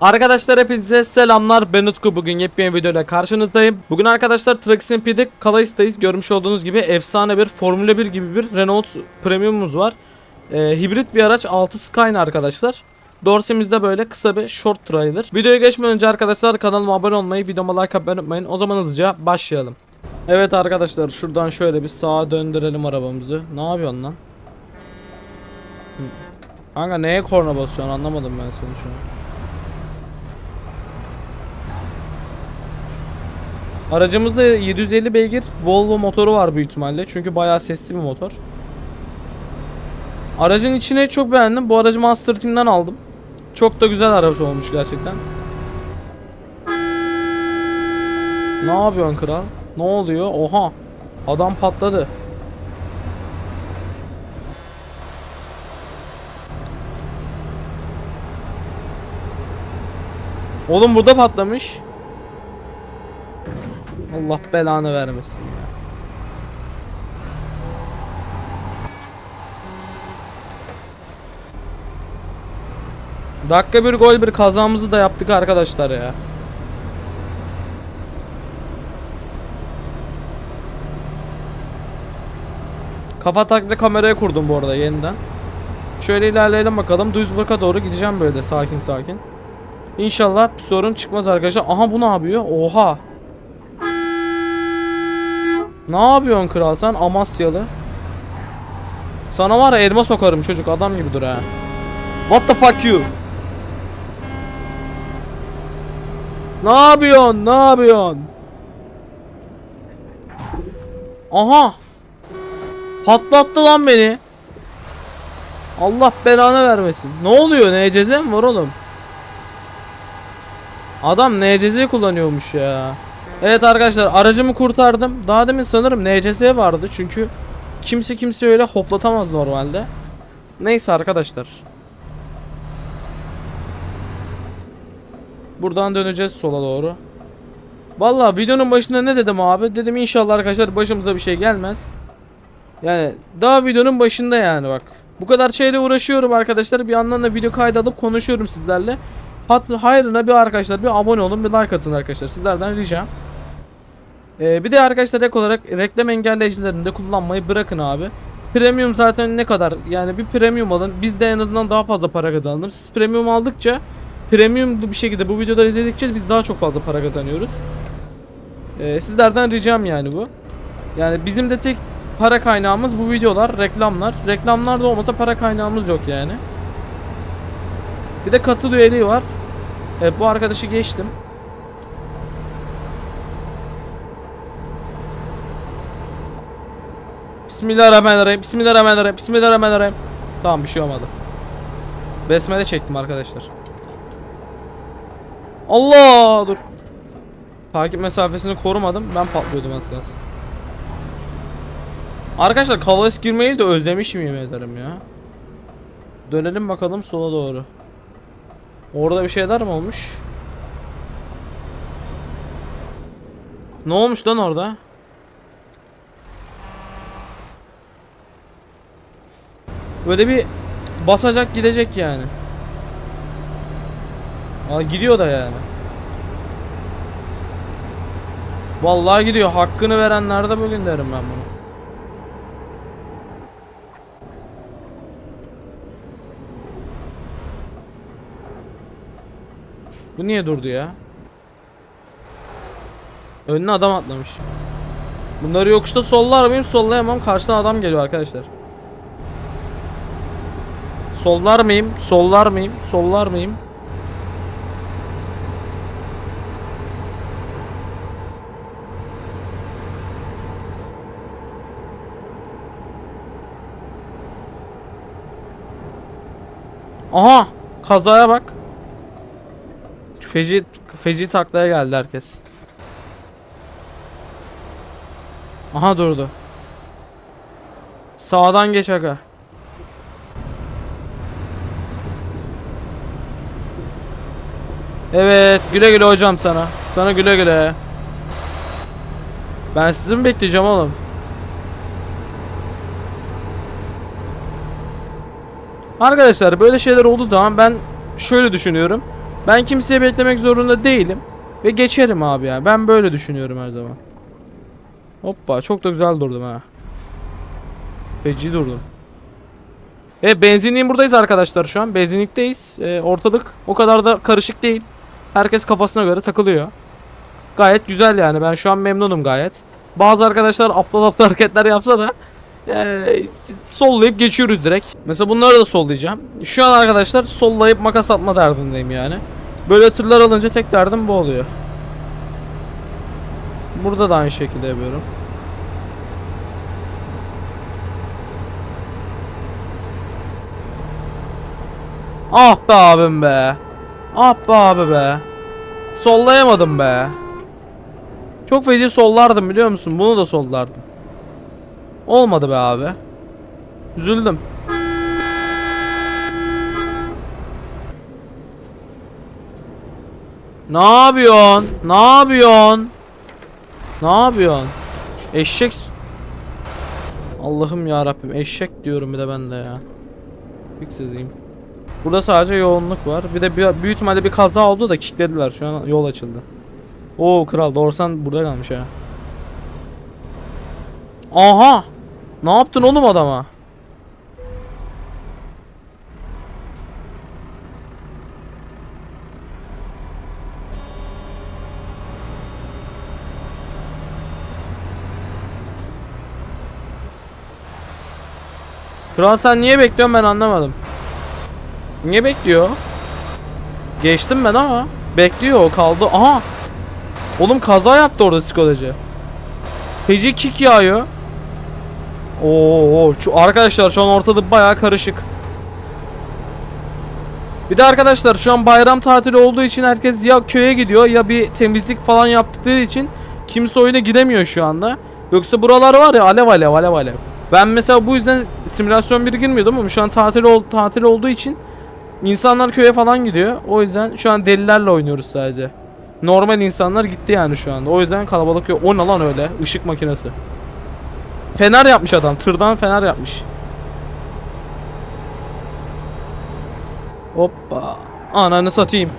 Arkadaşlar hepinize selamlar. Ben Utku. Bugün yepyeni videoyla karşınızdayım. Bugün arkadaşlar Trucks MP'de Kalais'tayız Görmüş olduğunuz gibi efsane bir Formula 1 gibi bir Renault Premium'umuz var. Ee, Hibrit bir araç 6 Skyline arkadaşlar. Dorsemizde böyle kısa bir short trailer Videoya geçmeden önce arkadaşlar kanalıma abone olmayı videoma like atmayı unutmayın. O zaman hızlıca başlayalım. Evet arkadaşlar şuradan şöyle bir sağa döndürelim arabamızı. Ne yapıyorsun lan? Kanka neye korna basıyorsun? Anlamadım ben seni şu an Aracımızda 750 beygir Volvo motoru var büyük ihtimalle. Çünkü bayağı sesli bir motor. Aracın içine çok beğendim. Bu aracı Master Team'den aldım. Çok da güzel araç olmuş gerçekten. Ne yapıyorsun kral? Ne oluyor? Oha. Adam patladı. Oğlum burada patlamış. Allah belanı vermesin ya. Dakika bir gol bir kazamızı da yaptık arkadaşlar ya. Kafa takla kameraya kurdum bu arada yeniden. Şöyle ilerleyelim bakalım. Duisburg'a doğru gideceğim böyle sakin sakin. İnşallah bir sorun çıkmaz arkadaşlar. Aha bu ne yapıyor? Oha. Ne yapıyorsun kral sen Amasyalı? Sana var ya elma sokarım çocuk adam gibi dur ha. What the fuck you? Ne yapıyorsun? Ne yapıyorsun? Aha! Patlattı lan beni. Allah belanı vermesin. Ne oluyor? NCZ mi var oğlum? Adam NCZ kullanıyormuş ya. Evet arkadaşlar aracımı kurtardım. Daha demin sanırım NCS vardı çünkü kimse kimse öyle hoplatamaz normalde. Neyse arkadaşlar. Buradan döneceğiz sola doğru. Vallahi videonun başında ne dedim abi? Dedim inşallah arkadaşlar başımıza bir şey gelmez. Yani daha videonun başında yani bak. Bu kadar şeyle uğraşıyorum arkadaşlar. Bir yandan da video kaydalıp konuşuyorum sizlerle. Hat hayrına bir arkadaşlar bir abone olun bir like atın arkadaşlar. Sizlerden ricam. Ee, bir de arkadaşlar ek olarak reklam engelleyicilerini de kullanmayı bırakın abi. Premium zaten ne kadar yani bir premium alın biz de en azından daha fazla para kazanalım. Siz premium aldıkça premium bir şekilde bu videoları izledikçe biz daha çok fazla para kazanıyoruz. Ee, sizlerden ricam yani bu. Yani bizim de tek para kaynağımız bu videolar, reklamlar. Reklamlar da olmasa para kaynağımız yok yani. Bir de katıl üyeliği var. Evet bu arkadaşı geçtim. Bismillahirrahmanirrahim. Bismillahirrahmanirrahim. Bismillahirrahmanirrahim. Tamam bir şey olmadı. Besmele çektim arkadaşlar. Allah dur. Takip mesafesini korumadım. Ben patlıyordum az kalsın. Arkadaşlar Kalas girmeyi de özlemişim yemin ederim ya. Dönelim bakalım sola doğru. Orada bir şeyler mi olmuş? Ne olmuş lan orada? Böyle bir basacak gidecek yani. Aa, gidiyor da yani. Vallahi gidiyor. Hakkını verenler de bugün derim ben bunu. Bu niye durdu ya? Önüne adam atlamış. Bunları yokuşta sollar mıyım? Sollayamam. Karşıdan adam geliyor arkadaşlar. Sollar mıyım? Sollar mıyım? Sollar mıyım? Aha! Kazaya bak. Feci feci taklaya geldi herkes. Aha durdu. Sağdan geç aga. Evet güle güle hocam sana. Sana güle güle. Ben sizi mi bekleyeceğim oğlum? Arkadaşlar böyle şeyler olduğu zaman ben şöyle düşünüyorum. Ben kimseye beklemek zorunda değilim. Ve geçerim abi ya. Ben böyle düşünüyorum her zaman. Hoppa çok da güzel durdum ha. Feci durdum. Evet benzinliğin buradayız arkadaşlar şu an. Benzinlikteyiz. Ee, ortalık o kadar da karışık değil. Herkes kafasına göre takılıyor. Gayet güzel yani. Ben şu an memnunum gayet. Bazı arkadaşlar aptal aptal hareketler yapsa da ee, sollayıp geçiyoruz direkt. Mesela bunları da sollayacağım. Şu an arkadaşlar sollayıp makas atma derdindeyim yani. Böyle tırlar alınca tek derdim bu oluyor. Burada da aynı şekilde yapıyorum. Ah be abim be. Ah abi be. Sollayamadım be. Çok feci sollardım biliyor musun? Bunu da sollardım. Olmadı be abi. Üzüldüm. Ne yapıyorsun? Ne yapıyorsun? Ne yapıyorsun? Eşek Allah'ım ya Rabbim eşek diyorum bir de ben de ya. Fiksizeyim. Burada sadece yoğunluk var. Bir de bir, büyük ihtimalle bir kaza oldu da kicklediler. Şu an yol açıldı. Oo kral doğrusan burada kalmış ha. Aha! Ne yaptın oğlum adama? Kral sen niye bekliyorsun ben anlamadım. Niye bekliyor? Geçtim ben ama. Bekliyor o kaldı. Aha! Oğlum kaza yaptı orada psikoloji. Feci kick yağıyor. Oo, şu arkadaşlar şu an ortalık bayağı karışık. Bir de arkadaşlar şu an bayram tatili olduğu için herkes ya köye gidiyor ya bir temizlik falan yaptıkları için kimse oyuna gidemiyor şu anda. Yoksa buralar var ya alev alev alev alev. Ben mesela bu yüzden simülasyon 1'e girmiyordum ama şu an tatil ol tatil olduğu için insanlar köye falan gidiyor. O yüzden şu an delilerle oynuyoruz sadece. Normal insanlar gitti yani şu anda. O yüzden kalabalık yok. O ne lan öyle? Işık makinesi. Fener yapmış adam. Tırdan fener yapmış. Hoppa. Ananı satayım.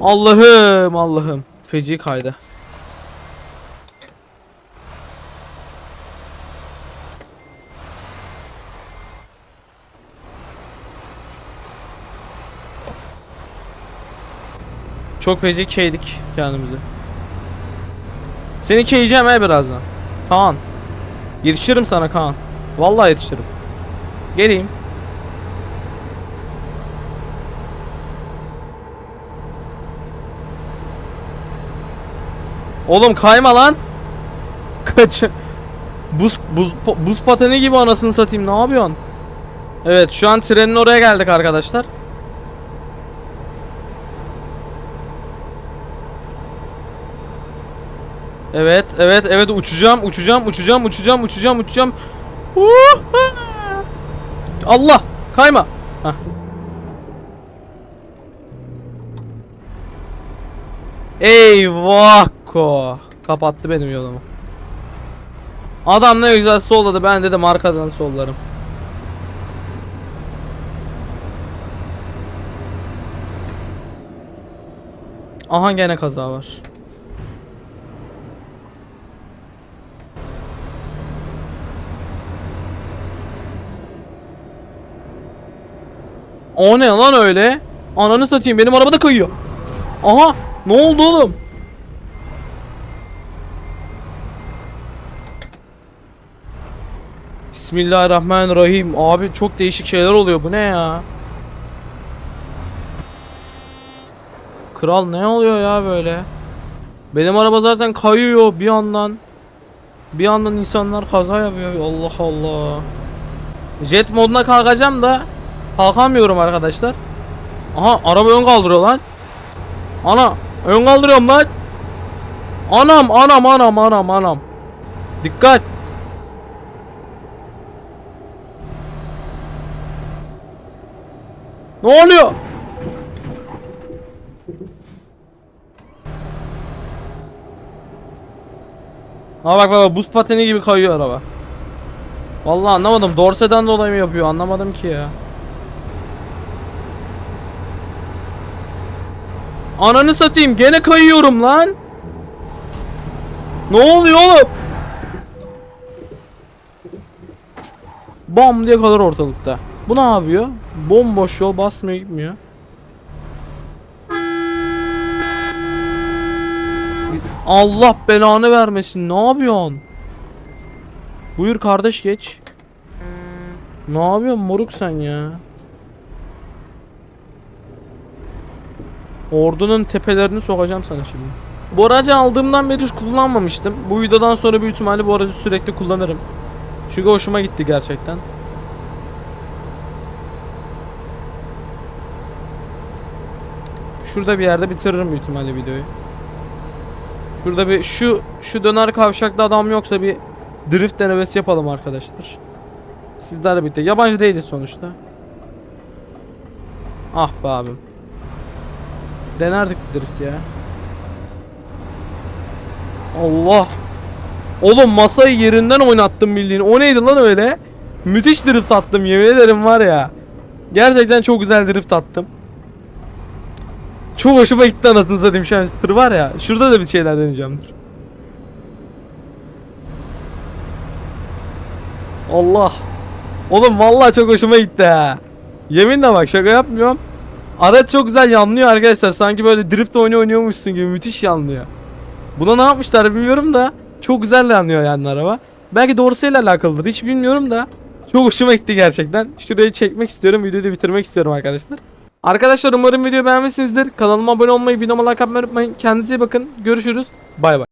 Allah'ım Allah'ım. Feci kaydı. Çok feci keydik kendimizi. Seni keyeceğim he birazdan. Kaan. Yetişirim sana Kaan. Vallahi yetişirim. Geleyim. Oğlum kayma lan. Kaç. Buz buz buz pateni gibi anasını satayım. Ne yapıyorsun? Evet, şu an trenin oraya geldik arkadaşlar. Evet, evet, evet uçacağım, uçacağım, uçacağım, uçacağım, uçacağım, uçacağım. Allah! Kayma. Hah. Eyvah ko. Kapattı benim yolumu. Adam ne güzel solladı. Ben dedim arkadan sollarım. Aha gene kaza var. O ne lan öyle? Ananı satayım benim araba da kayıyor. Aha ne oldu oğlum? Bismillahirrahmanirrahim. Abi çok değişik şeyler oluyor. Bu ne ya? Kral ne oluyor ya böyle? Benim araba zaten kayıyor bir yandan. Bir yandan insanlar kaza yapıyor. Allah Allah. Jet moduna kalkacağım da kalkamıyorum arkadaşlar. Aha araba ön kaldırıyor lan. Ana ön kaldırıyorum lan. Anam anam anam anam anam. Dikkat. Ne oluyor? Ha bak bak buz pateni gibi kayıyor araba. Vallahi anlamadım. Dorse'den dolayı mı yapıyor? Anlamadım ki ya. Ananı satayım gene kayıyorum lan. Ne oluyor oğlum? Bam diye kalır ortalıkta. Bu ne yapıyor? Bomboş yol basmıyor gitmiyor. Allah belanı vermesin. Ne yapıyorsun? Buyur kardeş geç. Ne yapıyorsun moruk sen ya? Ordunun tepelerini sokacağım sana şimdi. Bu aracı aldığımdan beri hiç kullanmamıştım. Bu videodan sonra büyük ihtimalle bu aracı sürekli kullanırım. Çünkü hoşuma gitti gerçekten. Şurada bir yerde bitiririm büyük ihtimalle videoyu. Şurada bir şu şu döner kavşakta adam yoksa bir drift denemesi yapalım arkadaşlar. Sizlerle birlikte. Yabancı değiliz sonuçta. Ah be abim. Denerdik drift ya. Allah. Oğlum masayı yerinden oynattım bildiğin. O neydi lan öyle? Müthiş drift attım yemin ederim var ya. Gerçekten çok güzel drift attım. Çok hoşuma gitti anasını satayım şu an tır var ya. Şurada da bir şeyler deneyeceğimdir. Allah. Oğlum vallahi çok hoşuma gitti ha. Yeminle bak şaka yapmıyorum. Araç çok güzel yanlıyor arkadaşlar. Sanki böyle drift oyunu oynuyormuşsun gibi müthiş yanlıyor. Buna ne yapmışlar bilmiyorum da çok güzel yanlıyor yani araba. Belki doğrusuyla alakalıdır hiç bilmiyorum da çok hoşuma gitti gerçekten. Şurayı çekmek istiyorum. Videoyu da bitirmek istiyorum arkadaşlar. Arkadaşlar umarım videoyu beğenmişsinizdir. Kanalıma abone olmayı, videoma like atmayı unutmayın. Kendinize iyi bakın. Görüşürüz. Bay bay.